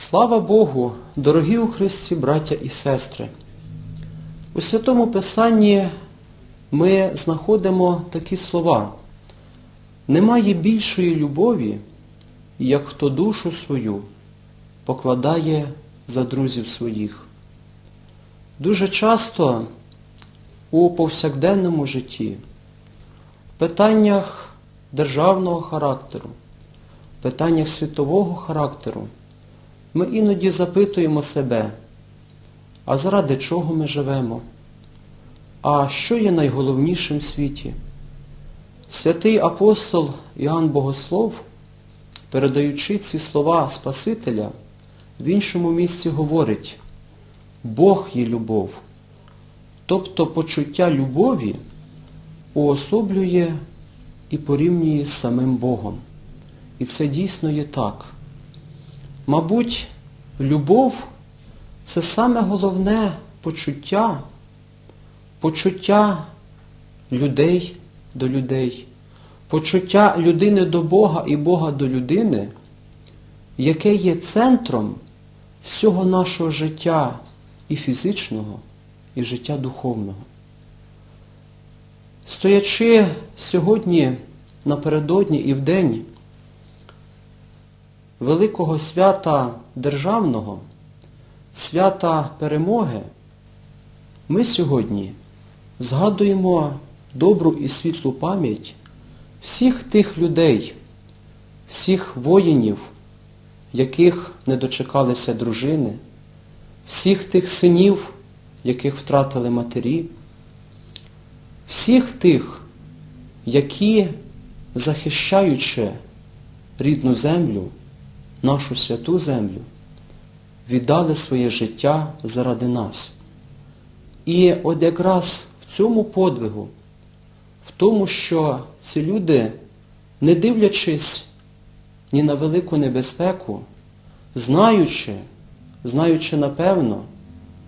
Слава Богу, дорогі у Христі браття і сестри! У Святому Писанні ми знаходимо такі слова. Немає більшої любові, як хто душу свою покладає за друзів своїх. Дуже часто у повсякденному житті, в питаннях державного характеру, питаннях світового характеру, ми іноді запитуємо себе, а заради чого ми живемо? А що є найголовнішим в світі? Святий апостол Іоанн Богослов, передаючи ці слова Спасителя, в іншому місці говорить, Бог є любов. Тобто почуття любові уособлює і порівнює з самим Богом. І це дійсно є так. Мабуть, любов це саме головне почуття, почуття людей до людей, почуття людини до Бога і Бога до людини, яке є центром всього нашого життя і фізичного, і життя духовного. Стоячи сьогодні напередодні і в день великого свята державного, свята перемоги, ми сьогодні згадуємо добру і світлу пам'ять всіх тих людей, всіх воїнів, яких не дочекалися дружини, всіх тих синів, яких втратили матері, всіх тих, які, захищаючи рідну землю, нашу святу землю, віддали своє життя заради нас. І от якраз в цьому подвигу, в тому, що ці люди, не дивлячись ні на велику небезпеку, знаючи, знаючи напевно,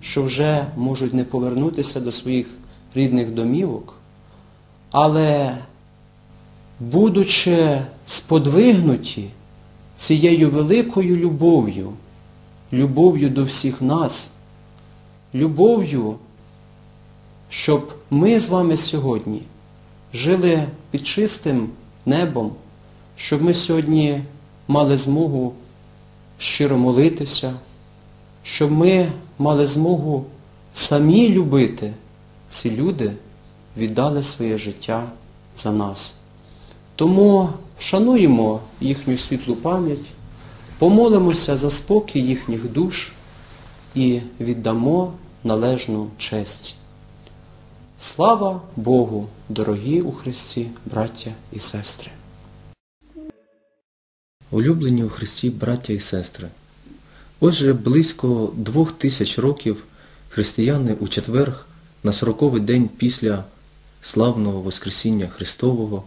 що вже можуть не повернутися до своїх рідних домівок, але будучи сподвигнуті цією великою любов'ю, любов'ю до всіх нас, любов'ю, щоб ми з вами сьогодні жили під чистим небом, щоб ми сьогодні мали змогу щиро молитися, щоб ми мали змогу самі любити, ці люди віддали своє життя за нас. Тому вшануємо їхню світлу пам'ять, помолимося за спокій їхніх душ і віддамо належну честь. Слава Богу, дорогі у Христі, браття і сестри! Улюблені у Христі браття і сестри, отже близько двох тисяч років християни у четверг на сороковий день після славного Воскресіння Христового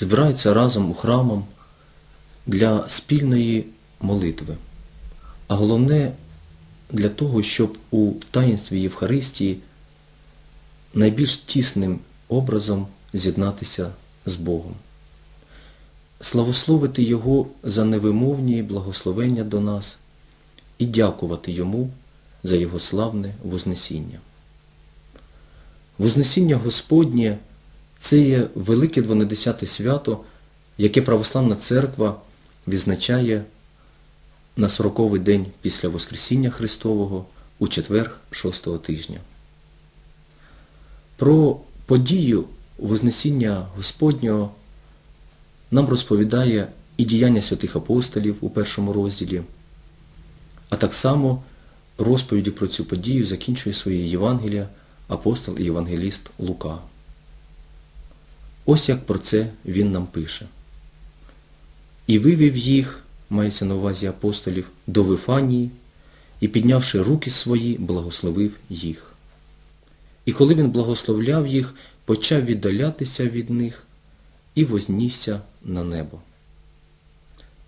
збираються разом у храмом для спільної молитви. А головне для того, щоб у таїнстві Євхаристії найбільш тісним образом з'єднатися з Богом. Славословити Його за невимовні благословення до нас і дякувати Йому за Його славне Вознесіння. Вознесіння Господнє це є велике двонедесяте свято, яке Православна Церква відзначає на сороковий день після Воскресіння Христового у четверг шостого тижня. Про подію Вознесіння Господнього нам розповідає і діяння святих апостолів у першому розділі, а так само розповіді про цю подію закінчує своє Євангелія апостол і євангеліст Лука. Ось як про це він нам пише. І вивів їх, мається на увазі апостолів, до Вифанії, і, піднявши руки свої, благословив їх. І коли він благословляв їх, почав віддалятися від них і вознісся на небо.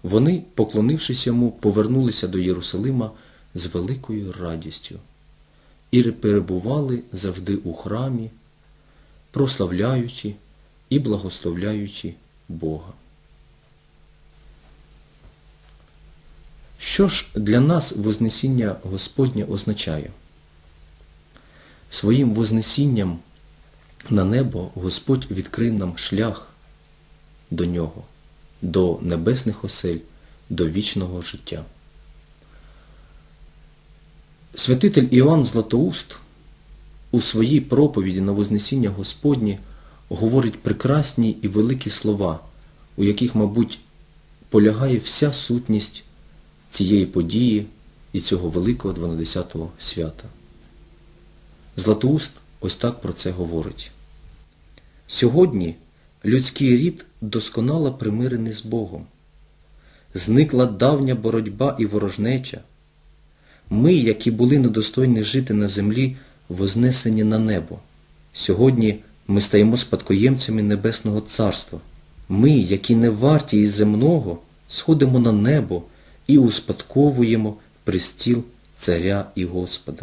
Вони, поклонившись йому, повернулися до Єрусалима з великою радістю і перебували завжди у храмі, прославляючи і благословляючи Бога. Що ж для нас Вознесіння Господнє означає? Своїм Вознесінням на небо Господь відкрив нам шлях до нього, до небесних осель, до вічного життя. Святитель Іоанн Златоуст у своїй проповіді на Вознесіння Господнє говорить прекрасні і великі слова, у яких, мабуть, полягає вся сутність цієї події і цього великого 12-го свята. Златоуст ось так про це говорить. Сьогодні людський рід досконало примирений з Богом. Зникла давня боротьба і ворожнеча. Ми, які були недостойні жити на землі, вознесені на небо. Сьогодні ми стаємо спадкоємцями Небесного Царства. Ми, які не варті із земного, сходимо на небо і успадковуємо пристіл Царя і Господа.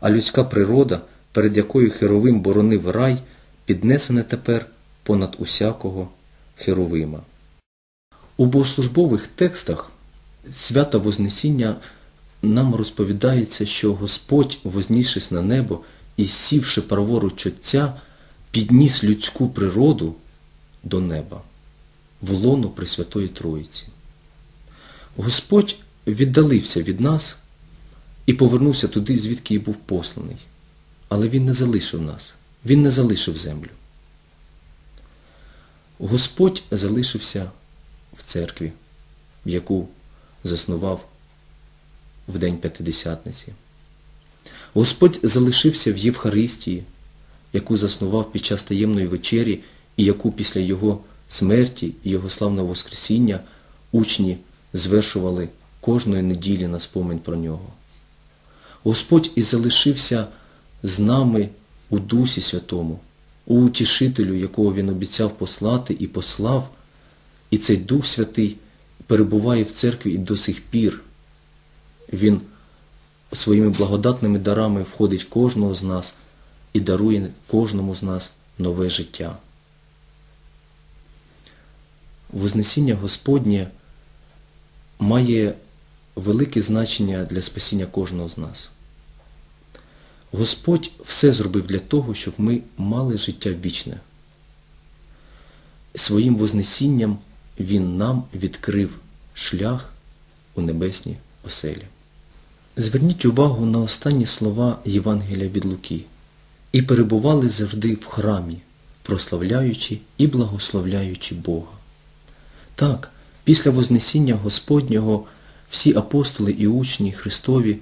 А людська природа, перед якою Херовим боронив рай, піднесена тепер понад усякого Херовима. У богослужбових текстах свята Вознесіння нам розповідається, що Господь, вознісшись на небо і сівши праворуч Отця, підніс людську природу до неба, в лоно Пресвятої Троїці. Господь віддалився від нас і повернувся туди, звідки й був посланий. Але Він не залишив нас, Він не залишив землю. Господь залишився в церкві, яку заснував в День П'ятидесятниці. Господь залишився в Євхаристії, яку заснував під час таємної вечері і яку після Його смерті і Його славного Воскресіння учні звершували кожної неділі на спомин про нього. Господь і залишився з нами у Дусі Святому, у утішителю, якого Він обіцяв послати і послав, і цей Дух Святий перебуває в церкві і до сих пір. Він своїми благодатними дарами входить кожного з нас і дарує кожному з нас нове життя. Вознесіння Господнє має велике значення для спасіння кожного з нас. Господь все зробив для того, щоб ми мали життя вічне. Своїм Вознесінням Він нам відкрив шлях у небесні оселі. Зверніть увагу на останні слова Євангелія від Луки. І перебували завжди в храмі, прославляючи і благословляючи Бога. Так, після Вознесіння Господнього всі апостоли і учні Христові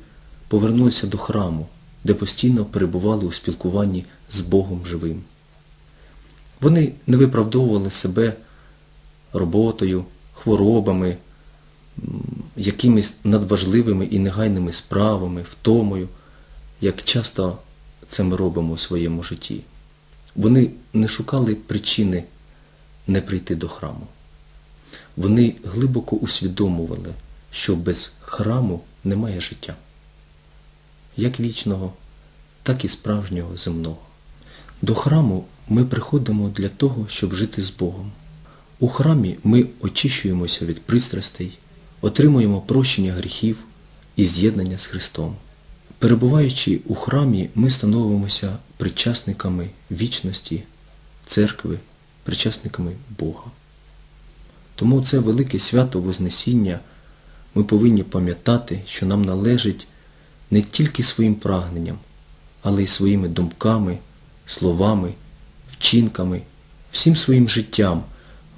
повернулися до храму, де постійно перебували у спілкуванні з Богом живим. Вони не виправдовували себе роботою, хворобами, якимись надважливими і негайними справами, втомою, як часто це ми робимо у своєму житті. Вони не шукали причини не прийти до храму. Вони глибоко усвідомували, що без храму немає життя, як вічного, так і справжнього земного. До храму ми приходимо для того, щоб жити з Богом. У храмі ми очищуємося від пристрастей, отримуємо прощення гріхів і з'єднання з Христом. Перебуваючи у храмі, ми становимося причасниками вічності, церкви, причасниками Бога. Тому це велике свято Вознесіння ми повинні пам'ятати, що нам належить не тільки своїм прагненням, але й своїми думками, словами, вчинками, всім своїм життям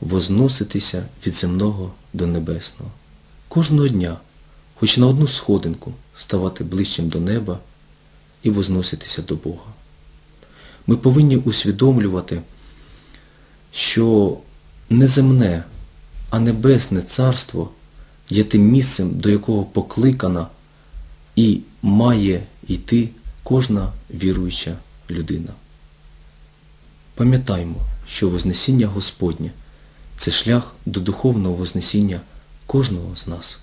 возноситися від земного до небесного. Кожного дня, хоч на одну сходинку, ставати ближчим до неба і возноситися до Бога. Ми повинні усвідомлювати, що не земне, а небесне царство є тим місцем, до якого покликана і має йти кожна віруюча людина. Пам'ятаймо, що Вознесіння Господнє це шлях до духовного Вознесіння кожного з нас.